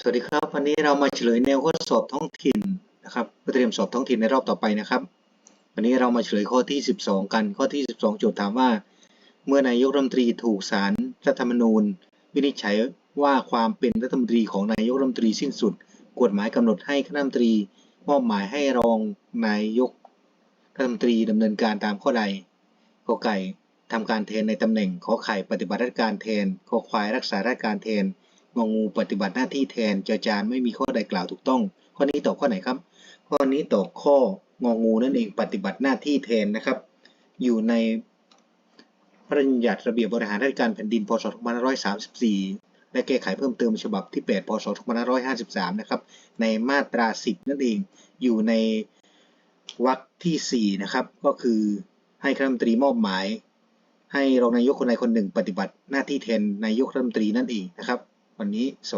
สวัสดีครับ วันนี้เรามาเฉลยแนวข้อสอบท้องถิ่นนะครับเพื่อเตรียมสอบท้องถิ่นในรอบต่อไปนะครับ วันนี้เรามาเฉลยข้อที่ 12 กันข้อที่ 12 โจทย์ถามว่า เมื่อนายกรัฐมนตรีถูกศาลรัฐธรรมนูญ วินิจฉัยว่าความเป็นรัฐมนตรีของนายกรัฐมนตรีสิ้นสุด กฎหมายกำหนดให้คณะรัฐมนตรีมอบหมายให้รองนายกรัฐมนตรีดำเนินการตามข้อใดกอไก่ทำการแทนในตำแหน่งขอไข่ปฏิบัติราชการแทนขอควายรักษาราชการแทน งองูปฏิบัติหน้าที่แทนจอจานไม่มีข้อใดกล่าวถูกต้อง ข้อนี้ตอบข้อไหนครับ ข้อนี้ตอบข้ององูนั่นเองปฏิบัติหน้าที่แทนนะครับ อยู่ในพระราชบัญญัติระเบียบบริหารราชการแผ่นดินพศ2534 และแก้ไขเพิ่มเติมฉบับที่ 8 พศ2553 นะครับ ในมาตรา 10 นั่นเอง อยู่ในวรรคที่ 4 นะครับ ก็คือให้คณะรัฐมนตรีมอบหมาย ให้รองนายกคนใดคนหนึ่ง ปฏิบัติหน้าที่แทนนายกรัฐมนตรีนั่นเองนะครับ วันนี้สวัส